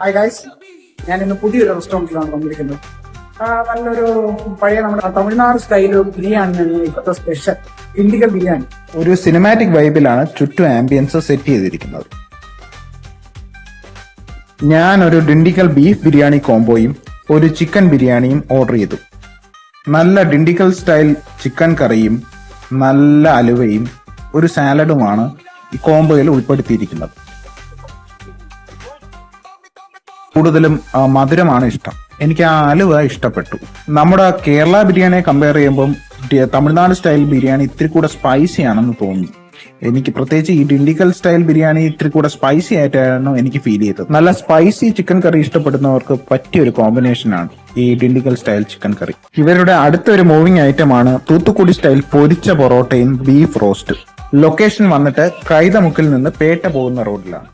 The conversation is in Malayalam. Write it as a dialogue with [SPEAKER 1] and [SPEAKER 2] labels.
[SPEAKER 1] ഹായ് ഗൈസ് ഞാൻ ഇന്ന് പുതിയൊരു റെസ്റ്റോറന്റിലാണ് വന്നിരിക്കുന്നത്. നല്ലൊരു പഴയ നമ്മുടെ തമിഴ്നാട് സ്റ്റൈൽ ബിരിയാണി ഇപ്പോഴത്തെ സ്പെഷ്യൽ ഇൻഡിക്കൽ ബിരിയാണി.
[SPEAKER 2] ഒരു സിനിമാറ്റിക് വൈബിലാണ് ചുറ്റും ആംബിയൻസ് സെറ്റ് ചെയ്തിരിക്കുന്നത്. ഞാൻ ഒരു ഡിണ്ടിക്കൽ ബീഫ് ബിരിയാണി കോംബോയും ഒരു ചിക്കൻ ബിരിയാണിയും ഓർഡർ ചെയ്തു. നല്ല ഡിണ്ടിക്കൽ സ്റ്റൈൽ ചിക്കൻ കറിയും നല്ല അലുവയും ഒരു സാലഡുമാണ് ഈ കോംബോയിൽ ഉൾപ്പെടുത്തിയിരിക്കുന്നത്. കൂടുതലും മധുരമാണ് ഇഷ്ടം. എനിക്ക് ആ അലുവ ഇഷ്ടപ്പെട്ടു. നമ്മുടെ കേരള ബിരിയാണിയെ കമ്പയർ ചെയ്യുമ്പം തമിഴ്നാട് സ്റ്റൈൽ ബിരിയാണി ഇത്തിരി കൂടെ സ്പൈസി ആണെന്ന് തോന്നി. എനിക്ക് പ്രത്യേകിച്ച് ഈ ഡിണ്ടിക്കൽ സ്റ്റൈൽ ബിരിയാണി ഇത്തിരി കൂടെ സ്പൈസി ആയിട്ടാണ് എനിക്ക് ഫീൽ ചെയ്തത്. നല്ല സ്പൈസി ചിക്കൻ കറി ഇഷ്ടപ്പെടുന്നവർക്ക് പറ്റിയ ഒരു കോമ്പിനേഷൻ ആണ് ഈ ഡിണ്ടിക്കൽ സ്റ്റൈൽ ചിക്കൻ കറി ഇവരുടെ അടുത്ത ഒരു ഐറ്റം ഐറ്റമാണ് തൂത്തുക്കുടി സ്റ്റൈൽ പൊരിച്ച പൊറോട്ടയും ബീഫ് റോസ്റ്റ് ലൊക്കേഷൻ വന്നിട്ട് കൈതമുക്കിൽ നിന്ന് പേട്ട പോകുന്ന റോഡിലാണ്.